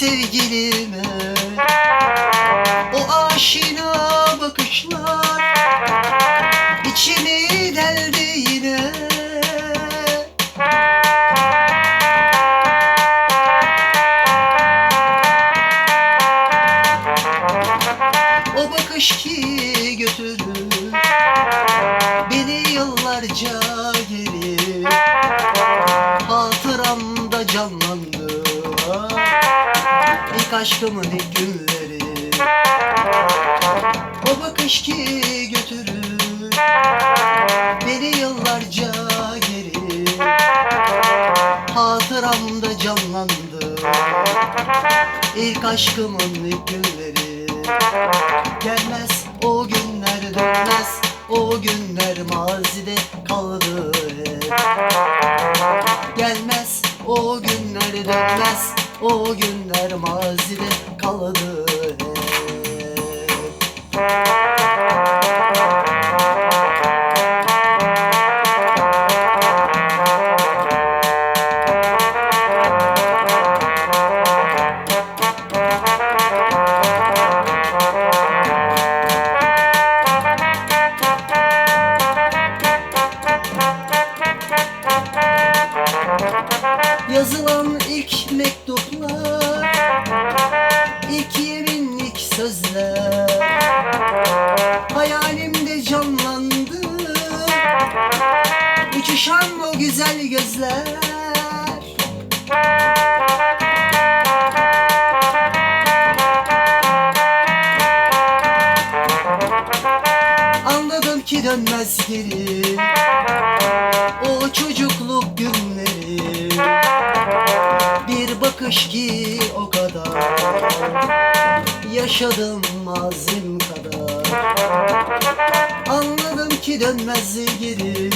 dilime O aşina bakışlar içimi deldi yine. O bakış ki götürür Beni yıllarca geri. Hatıramda canlandı İlk aşkımın ilk günleri O bakış ki götürür. Beni yıllarca geri. Hatıramda canlandı. İlk aşkımın ilk günleri. Gelmez o günler dönmez O günler. Mazide kaldı hep. Gelmez o günler dönmez O günler mazide kaldı hep. Yazılan Uçuşan o güzel gözler. Anladım ki dönmez geri. O çocukluk günleri. Bir bakış ki o kadar. Yaşadım mazim kadar. Anladım ki dönmez geri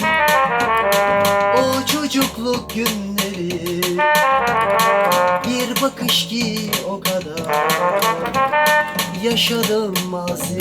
çocukluk günleri. Bir bakış ki o kadar Yaşadım mazim